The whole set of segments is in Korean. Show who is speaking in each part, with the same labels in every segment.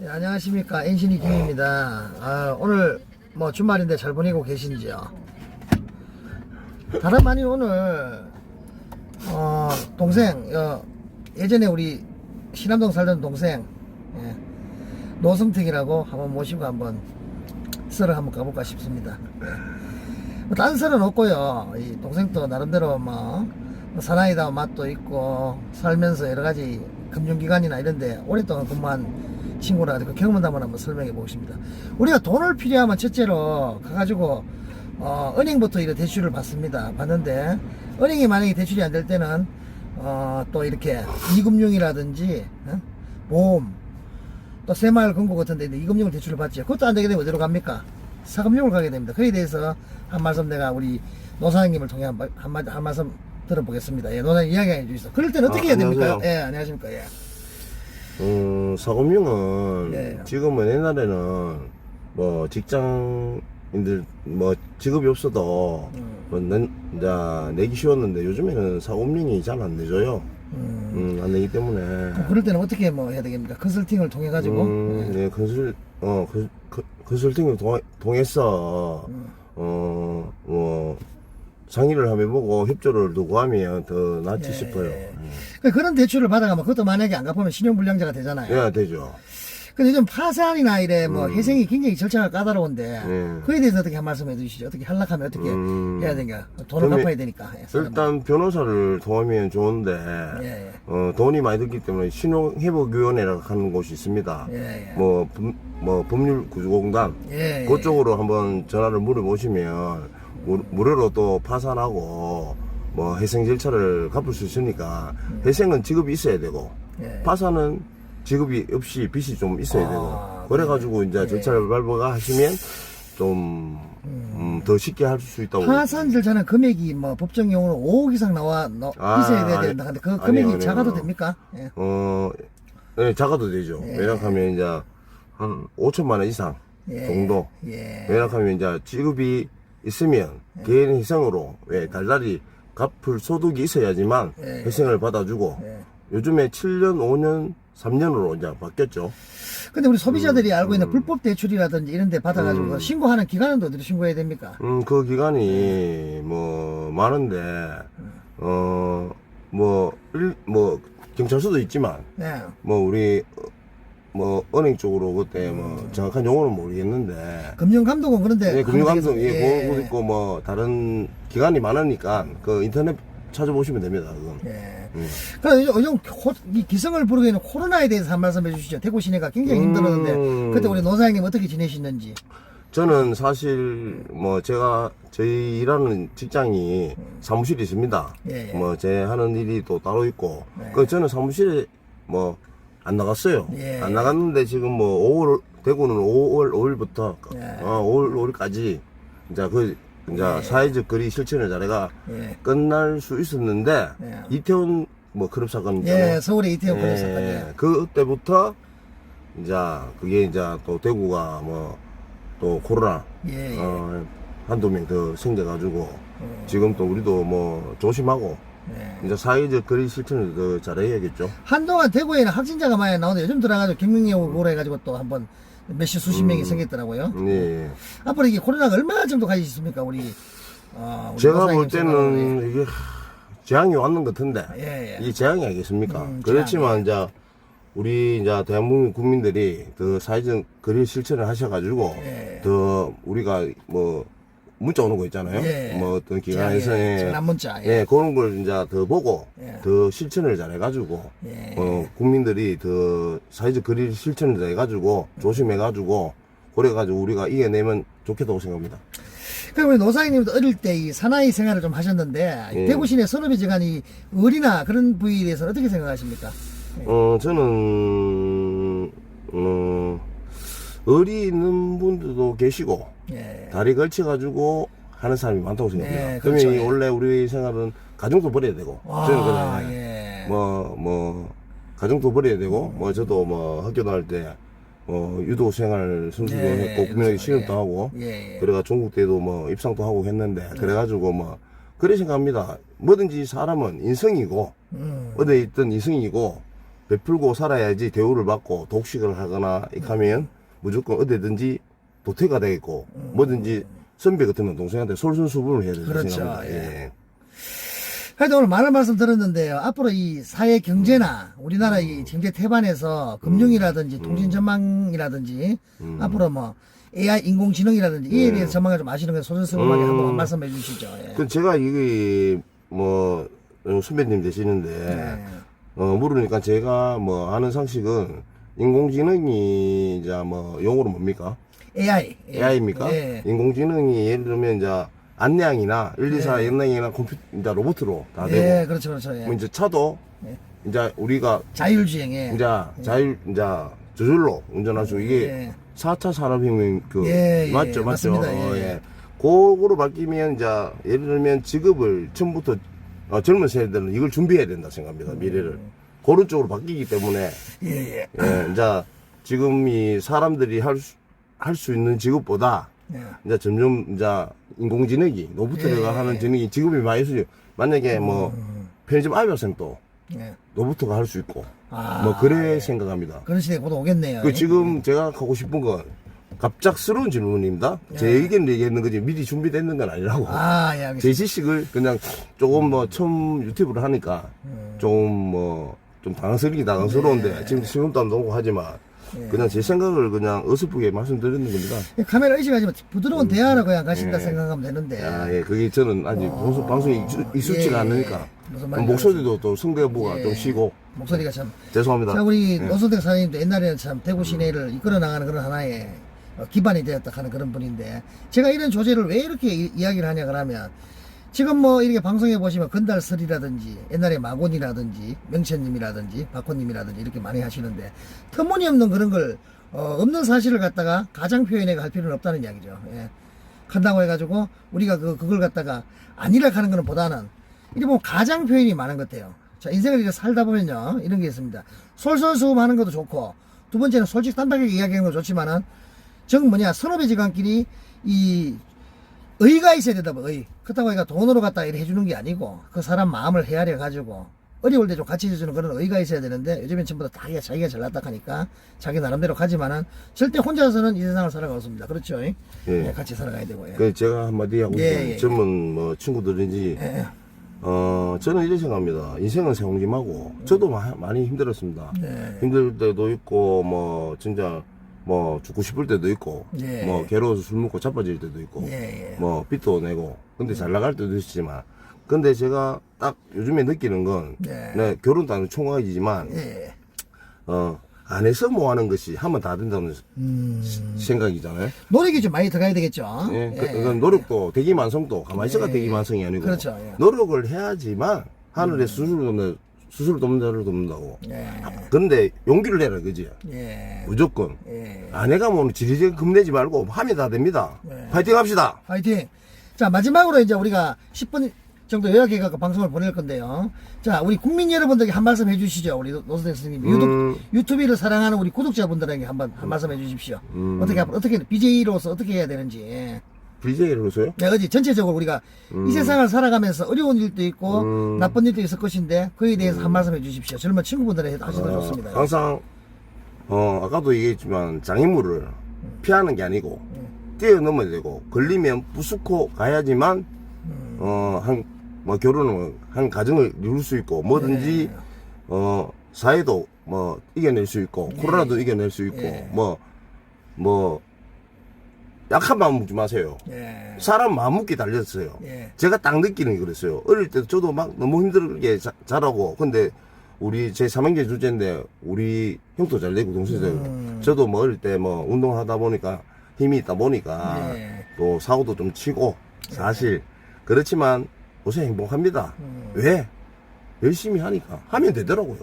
Speaker 1: 예, 안녕하십니까 엔신이 김입니다. 아, 오늘 뭐 주말인데 잘 보내고 계신지요? 다름 아니 오늘 어, 동생 어, 예전에 우리 신암동 살던 동생 예, 노성택이라고 한번 모시고 한번 썰을 한번 가볼까 싶습니다. 예. 뭐딴 썰은 없고요. 이 동생도 나름대로 뭐 사나이다 맛도 있고 살면서 여러 가지 금융기관이나 이런데 오랫동안 근무한 친구라 그 경험담을 한번 설명해 보겠습니다. 우리가 돈을 필요하면 첫째로 가가지고 어, 은행부터 이런 대출을 받습니다. 받는데 은행이 만약에 대출이 안 될 때는 어, 또 이렇게 이금융이라든지 어? 보험 또 새마을 금고 같은 데 이금융을 대출을 받지 그것도 안 되게 되면 어디로 갑니까? 사금융을 가게 됩니다. 그에 대해서 한 말씀 내가 우리 노사장님을 통해 한, 말- 한, 말- 한 말씀 들어보겠습니다. 예, 노사장님 이야기해 주시죠. 그럴 때는 어떻게
Speaker 2: 아,
Speaker 1: 해야 됩니까?
Speaker 2: 안녕하세요.
Speaker 1: 예, 안녕하십니까? 예.
Speaker 2: 음, 사금융은
Speaker 1: 예.
Speaker 2: 지금은 옛날에는 뭐 직장인들 뭐 직업이 없어도
Speaker 1: 음.
Speaker 2: 뭐 낸, 내기 쉬웠는데 요즘에는 사금융이 잘 안 내줘요.
Speaker 1: 음,
Speaker 2: 음, 안 내기 때문에.
Speaker 1: 그럴 때는 어떻게 뭐 해야 되겠습니까? 컨설팅을 통해 가지고
Speaker 2: 음,
Speaker 1: 예.
Speaker 2: 네, 컨설, 어, 컨, 컨- 컨설팅을 통, 통해서,
Speaker 1: 음.
Speaker 2: 어, 뭐, 상의를 하면 보고 협조를 두고 하면 더 낫지
Speaker 1: 예.
Speaker 2: 싶어요. 예.
Speaker 1: 그 그런 대출을 받아가면 그것도 만약에 안 갚으면 신용불량자가 되잖아요.
Speaker 2: 해야 되죠.
Speaker 1: 근데 요즘 파산이나 이래 뭐
Speaker 2: 음.
Speaker 1: 회생이 굉장히 절차가 까다로운데
Speaker 2: 예.
Speaker 1: 그에 대해서 어떻게 한 말씀 해주시죠. 어떻게 하려면 어떻게
Speaker 2: 음.
Speaker 1: 해야 되냐. 돈을 갚아야 되니까. 예.
Speaker 2: 일단 변호사를 통하면 좋은데
Speaker 1: 예, 예.
Speaker 2: 어, 돈이 많이 들기 때문에 신용회복위원회라고 하는 곳이 있습니다.
Speaker 1: 예, 예.
Speaker 2: 뭐, 법, 뭐 법률구조공단
Speaker 1: 예, 예.
Speaker 2: 그쪽으로 한번 전화를 물어보시면 무- 무료로 또 파산하고 뭐 회생 절차를 갚을 수 있으니까 회생은 직업이 있어야 되고
Speaker 1: 예.
Speaker 2: 파산은 직업이 없이 빚이 좀 있어야
Speaker 1: 아,
Speaker 2: 되고 그래가지고 이제
Speaker 1: 예.
Speaker 2: 절차를 밟아가 하시면 좀 음, 더 쉽게 할 수 있다고
Speaker 1: 파산 절차는 금액이 뭐 법정 용어로 5억 이상 나와 나,
Speaker 2: 아,
Speaker 1: 있어야
Speaker 2: 아니,
Speaker 1: 된다. 근데 그
Speaker 2: 아니요,
Speaker 1: 금액이
Speaker 2: 아니요.
Speaker 1: 작아도 됩니까? 예.
Speaker 2: 어, 네, 작아도 되죠.
Speaker 1: 예.
Speaker 2: 왜냐하면 이제 한 5천만 원 이상
Speaker 1: 예.
Speaker 2: 정도.
Speaker 1: 예.
Speaker 2: 왜냐하면 이제 직업이 있으면 개인 회생으로 왜 달달이 갚을 소득이 있어야지만
Speaker 1: 예.
Speaker 2: 회생을 받아주고
Speaker 1: 예.
Speaker 2: 요즘에 7년, 5년, 3년으로 이제 바뀌었죠.
Speaker 1: 근데 우리 소비자들이
Speaker 2: 음,
Speaker 1: 알고 있는 불법 대출이라든지 이런 데 받아가지고 신고하는 기간은 어디로 신고해야 됩니까?
Speaker 2: 음, 그 기간이 뭐 많은데 어, 뭐, 일, 뭐 경찰서도 있지만
Speaker 1: 네.
Speaker 2: 뭐 우리 어, 뭐 은행 쪽으로 그때 뭐 정확한 용어는 모르겠는데
Speaker 1: 금융감독은 그런데
Speaker 2: 예, 금융감독 예,
Speaker 1: 되겠어요.
Speaker 2: 그것도 있고 뭐 다른 기관이 많으니까 그 인터넷 찾아보시면 됩니다. 그건.
Speaker 1: 예.
Speaker 2: 음.
Speaker 1: 그럼 요즘, 요즘 코- 이 기성을 부르고 있는 코로나에 대해서 한 말씀 해주시죠. 대구 시내가 굉장히 힘들었는데
Speaker 2: 음.
Speaker 1: 그때 우리 노사장님 어떻게 지내시는지.
Speaker 2: 저는 사실 뭐 제가 저희 일하는 직장이 사무실이 있습니다.
Speaker 1: 예, 예.
Speaker 2: 뭐 제 하는 일이 또 따로 있고
Speaker 1: 네.
Speaker 2: 그 저는 사무실에 뭐 안 나갔어요.
Speaker 1: 예.
Speaker 2: 안 나갔는데 지금 뭐 5월 대구는 5월 5일부터
Speaker 1: 예.
Speaker 2: 어, 5월 5일까지 이제 그 이제
Speaker 1: 예.
Speaker 2: 사회적 거리 실천을 자네가
Speaker 1: 예.
Speaker 2: 끝날 수 있었는데
Speaker 1: 예.
Speaker 2: 이태원 뭐 클럽 사건 있잖아요.
Speaker 1: 예, 서울의 이태원 그런 사건.
Speaker 2: 예,
Speaker 1: 예.
Speaker 2: 그때부터 이제 그게 이제 또 대구가 뭐 또 코로나
Speaker 1: 예, 예.
Speaker 2: 어, 한두 명 더 생겨가지고
Speaker 1: 어,
Speaker 2: 지금 또 우리도 뭐 조심하고
Speaker 1: 예.
Speaker 2: 이제 사회적 거리 실천을 더 잘해야겠죠.
Speaker 1: 한동안 대구에는 확진자가 많이 나오는데 요즘 들어가지고 경민이오고 해가지고 또 한번 몇십 수십 명이 생겼더라고요.
Speaker 2: 예.
Speaker 1: 앞으로 이게 코로나가 얼마나 정도 가지 있습니까, 우리? 어, 우리
Speaker 2: 제가 볼. 때는 이게 재앙이 왔는 것 같은데
Speaker 1: 예, 예.
Speaker 2: 이게 재앙이 아니겠습니까?
Speaker 1: 음,
Speaker 2: 그렇지만 이제 우리 이제 대한민국 국민들이 더 사회적 거리 실천을 하셔가지고
Speaker 1: 예.
Speaker 2: 더 우리가 뭐 문자 오는 거 있잖아요.
Speaker 1: 예.
Speaker 2: 뭐 어떤 기관에서
Speaker 1: 예,
Speaker 2: 예,
Speaker 1: 전화 문자.
Speaker 2: 예, 그런 걸 이제 더 보고
Speaker 1: 예.
Speaker 2: 더 실천을 잘해가지고
Speaker 1: 예.
Speaker 2: 어, 국민들이 더 사회적 거리 실천을 해가지고 조심해가지고 그래가지고 우리가 이겨내면 좋겠다고 생각합니다.
Speaker 1: 그럼 우리 노사장님도 어릴 때 이 사나이 생활을 좀 하셨는데
Speaker 2: 예.
Speaker 1: 대구 시내 선후배지간이 어리나 그런 부위에 대해서는 어떻게 생각하십니까?
Speaker 2: 어, 저는, 어, 어리 있는 분들도 계시고,
Speaker 1: 예.
Speaker 2: 다리 걸쳐 가지고 하는 사람이 많다고 생각해요.
Speaker 1: 네,
Speaker 2: 그러면
Speaker 1: 그렇죠.
Speaker 2: 이 원래 우리 생활은 가정도 버려야 되고, 저는
Speaker 1: 와,
Speaker 2: 그냥
Speaker 1: 예.
Speaker 2: 뭐, 뭐, 가정도 버려야 되고, 뭐, 저도 뭐 학교 다닐 때, 어, 유도 생활 순수도
Speaker 1: 예,
Speaker 2: 했고, 국민학교
Speaker 1: 그렇죠.
Speaker 2: 시험도
Speaker 1: 예.
Speaker 2: 하고,
Speaker 1: 예, 예.
Speaker 2: 그래가 중국 때도 뭐 입상도 하고 했는데, 그래가지고 뭐, 그래 생각합니다. 뭐든지 사람은 인성이고,
Speaker 1: 음.
Speaker 2: 어디에 있든 이승이고 베풀고 살아야지 대우를 받고 독식을 하거나 이렇게 하면 무조건 어디든지 도태가 되겠고 뭐든지 선배 같으면 동생한테 솔선수범을 해야 된다
Speaker 1: 그렇죠,
Speaker 2: 생각합니다.
Speaker 1: 예.
Speaker 2: 예.
Speaker 1: 하여튼 오늘 많은 말씀 들었는데요. 앞으로 이 사회 경제나 우리나라 이 경제 태반에서 금융이라든지 통신 전망이라든지 앞으로 뭐 AI 인공지능이라든지 이에 대해서 전망을 좀 아시는 거 소전스럽게
Speaker 2: 음.
Speaker 1: 한번 말씀해 주시죠. 예.
Speaker 2: 그 제가 이게 뭐 어, 선배님 되시는데
Speaker 1: 네.
Speaker 2: 어 물으니까 제가 뭐 아는 상식은 인공지능이 이제 뭐 용어로 뭡니까?
Speaker 1: AI. 예.
Speaker 2: AI입니까?
Speaker 1: 예.
Speaker 2: 인공지능이 예를 들면 이제 안내양이나 124 연행이나 컴퓨터 이제 로봇으로 다
Speaker 1: 예,
Speaker 2: 되고
Speaker 1: 그렇죠, 그렇죠. 예.
Speaker 2: 뭐 이제 차도
Speaker 1: 예.
Speaker 2: 이제 우리가
Speaker 1: 자율주행에.
Speaker 2: 이제 자율 이제 저절로 운전할 수 이게
Speaker 1: 예.
Speaker 2: 4차 산업혁명 그
Speaker 1: 예, 예,
Speaker 2: 맞죠, 맞죠.
Speaker 1: 맞습니다.
Speaker 2: 어,
Speaker 1: 예.
Speaker 2: 예. 그거로 바뀌면 이제 예를 들면 직업을 처음부터 어, 젊은 세대들은 이걸 준비해야 된다 생각합니다. 미래를 그런 쪽으로 바뀌기 때문에
Speaker 1: 예, 예.
Speaker 2: 예, 이제 지금 이 사람들이 할 수 할 수 있는 직업보다
Speaker 1: 예.
Speaker 2: 이제 점점 이제 인공지능이 로봇들과
Speaker 1: 예.
Speaker 2: 하는 지능이 직업이 많이 쓰죠. 만약에 뭐 편의점 알바생도
Speaker 1: 예.
Speaker 2: 로봇가 할 수 있고
Speaker 1: 아,
Speaker 2: 뭐 그래 생각합니다.
Speaker 1: 그런 시대 곧 오겠네요.
Speaker 2: 그 지금 제가 하고 싶은 건 갑작스러운 질문입니다. 제 의견을 얘기했는 거지 미리 준비됐는 건 아니라고.
Speaker 1: 예. 아, 예, 알겠습니다.
Speaker 2: 제 지식을 그냥 조금 뭐 처음 유튜브를 하니까
Speaker 1: 음.
Speaker 2: 조금 뭐 좀 당황스럽긴 당황스러운데
Speaker 1: 네.
Speaker 2: 지금 시간도 안 나오고 하지만 그냥 제 생각을 그냥 어설프게 말씀드리는 겁니다.
Speaker 1: 예, 카메라 의식하지만 부드러운 대화로 그냥 가신다
Speaker 2: 예.
Speaker 1: 생각하면 되는데.
Speaker 2: 아, 예, 그게 저는 아직 방송, 방송이 익숙- 익숙지가
Speaker 1: 예,
Speaker 2: 않으니까
Speaker 1: 무슨 말인지
Speaker 2: 목소리도 또 성대모가
Speaker 1: 예.
Speaker 2: 좀 쉬고
Speaker 1: 목소리가 참.
Speaker 2: 죄송합니다.
Speaker 1: 자, 우리
Speaker 2: 예.
Speaker 1: 노선택 사장님도 옛날에는 참 대구 시내를 이끌어 나가는 그런 하나의 어, 기반이 되었다 하는 그런 분인데 제가 이런 조제를 왜 이렇게 이, 이야기를 하냐 그러면 지금 뭐 이렇게 방송에 보시면 건달설이라든지 옛날에 마곤이라든지 명천님이라든지 박호님이라든지 이렇게 많이 하시는데 터무니없는 그런 걸 어, 없는 사실을 갖다가 가장 표현해 갈 필요는 없다는 이야기죠. 예. 한다고 해가지고 우리가 그, 그걸 갖다가 아니라 하는 거는 보다는 이게 뭐 가장 표현이 많은 것 같아요. 자, 인생을 이렇게 살다 보면요. 이런 게 있습니다. 솔솔수음하는 것도 좋고, 두 번째는 솔직 단박하게 이야기하는 것도 좋지만은, 정 뭐냐, 선후배 지간끼리 이 의가 있어야 된다, 뭐, 의. 그렇다고 해가 돈으로 갖다 이렇게 해주는 게 아니고, 그 사람 마음을 헤아려 가지고, 어려울 때 좀 같이 해주는 그런 의가 있어야 되는데, 요즘엔 전부 다 자기가, 자기가 잘났다 하니까, 자기 나름대로 가지만은, 절대 혼자서는 이 세상을 살아갈 수 없습니다. 그렇죠? 예.
Speaker 2: 예.
Speaker 1: 같이 살아가야 되고요.
Speaker 2: 그 제가 한마디 하고
Speaker 1: 예,
Speaker 2: 싶은
Speaker 1: 예,
Speaker 2: 젊은 뭐 친구들인지
Speaker 1: 예.
Speaker 2: 어 저는 이렇게 생각합니다. 인생은 세옹림하고 저도 마- 많이 힘들었습니다.
Speaker 1: 네.
Speaker 2: 힘들 때도 있고 뭐 진짜 뭐 죽고 싶을 때도 있고
Speaker 1: 예.
Speaker 2: 뭐 괴로워서 술 먹고 자빠질 때도 있고
Speaker 1: 예, 예.
Speaker 2: 뭐 빚도 내고 근데 잘 나갈 때도 있지만 근데 제가 딱 요즘에 느끼는 건
Speaker 1: 네.
Speaker 2: 네, 결혼도 안 총각이지만
Speaker 1: 예.
Speaker 2: 어 안에서 뭐 하는 것이 하면 다 된다는
Speaker 1: 음,
Speaker 2: 생각이잖아요.
Speaker 1: 노력이 좀 많이 들어가야 되겠죠.
Speaker 2: 예, 그,
Speaker 1: 예.
Speaker 2: 그건 노력도 대기만성도 가만히 있어가
Speaker 1: 예.
Speaker 2: 대기만성이 아니고
Speaker 1: 그렇죠, 예.
Speaker 2: 노력을 해야지만 하늘에 수술을 돕 는 수술을 돕는 자를 돕는다고.
Speaker 1: 예.
Speaker 2: 그런데 용기를 내라 그지.
Speaker 1: 예.
Speaker 2: 무조건
Speaker 1: 예.
Speaker 2: 아내가 뭐 지리적 겁내지 말고 하면 다 됩니다.
Speaker 1: 네.
Speaker 2: 파이팅 합시다.
Speaker 1: 화이팅! 자, 마지막으로 이제 우리가 10분 정도 요약해갖고 방송을 보낼 건데요. 자, 우리 국민 여러분들에게 한 말씀 해주시죠. 우리 노- 노선생 스님.
Speaker 2: 음.
Speaker 1: 유튜브, 유튜브 를 사랑하는 우리 구독자분들에게 한 번 한 말씀 해주십시오.
Speaker 2: 음.
Speaker 1: 어떻게, 앞으로 어떻게, BJ로서 어떻게 해야 되는지. 예.
Speaker 2: BJ로서요?
Speaker 1: 네, 어디 전체적으로 우리가 이 세상을 살아가면서 어려운 일도 있고
Speaker 2: 음.
Speaker 1: 나쁜 일도 있을 것인데 그에 대해서 한 말씀 해주십시오. 젊은 친구분들에게 하셔도
Speaker 2: 어,
Speaker 1: 좋습니다.
Speaker 2: 항상 어 아까도 얘기했지만 장애물을 피하는 게 아니고
Speaker 1: 음.
Speaker 2: 뛰어넘어야 되고 걸리면 부수고 가야지만
Speaker 1: 음.
Speaker 2: 어한 뭐 결혼을 한 가정을 이룰 수 있고 뭐든지
Speaker 1: 네.
Speaker 2: 어 사회도 뭐 이겨낼 수 있고 코로나도 이겨낼 수 있고
Speaker 1: 예.
Speaker 2: 뭐뭐 약한 마음 먹지 마세요.
Speaker 1: 예.
Speaker 2: 사람 마음 먹기 달렸어요.
Speaker 1: 예.
Speaker 2: 제가 딱 느끼는 게 그랬어요. 어릴 때도 저도 막 너무 힘들게 자, 자라고. 근데 우리 제 삼형제 주제인데 우리 형도 잘 되고 되고.
Speaker 1: 음.
Speaker 2: 저도 뭐 어릴 때 뭐 운동하다 보니까 힘이 있다 보니까
Speaker 1: 예.
Speaker 2: 또 사고도 좀 치고 사실 그렇지만 요새 행복합니다.
Speaker 1: 음.
Speaker 2: 왜? 열심히 하니까 하면 되더라고요.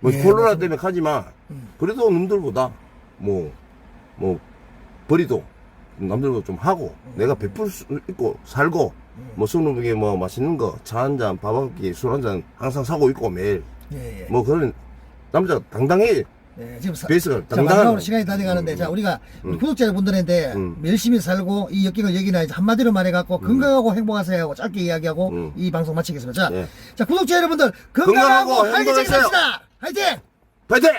Speaker 2: 뭐
Speaker 1: 예,
Speaker 2: 코로나
Speaker 1: 맞습니다.
Speaker 2: 때문에 가지만
Speaker 1: 음.
Speaker 2: 그래도 남들보다 뭐뭐 벌이도 남들보다 좀 하고 내가 베풀 수 있고 살고 뭐 수능에 뭐 맛있는 거 차 한 잔 밥 한 끼 술 한 잔 항상 사고 있고 매일
Speaker 1: 예. 예.
Speaker 2: 뭐 그런 남자 당당해
Speaker 1: 네, 지금 사,
Speaker 2: 베이스가
Speaker 1: 자,
Speaker 2: 당당한
Speaker 1: 마지막으로
Speaker 2: 거.
Speaker 1: 시간이 다 돼가는데,
Speaker 2: 음,
Speaker 1: 자, 우리가 우리
Speaker 2: 음.
Speaker 1: 구독자 여러분들한테
Speaker 2: 음.
Speaker 1: 열심히 살고 이 역경을 여기나 이제 한마디로 말해갖고 건강하고 행복하세요 하고 짧게 이야기하고
Speaker 2: 음.
Speaker 1: 이 방송 마치겠습니다. 자,
Speaker 2: 예.
Speaker 1: 자, 구독자 여러분들 건강하고
Speaker 2: 건강하고
Speaker 1: 활기차게
Speaker 2: 행복하세요.
Speaker 1: 삽시다! 화이팅!
Speaker 2: 파이팅!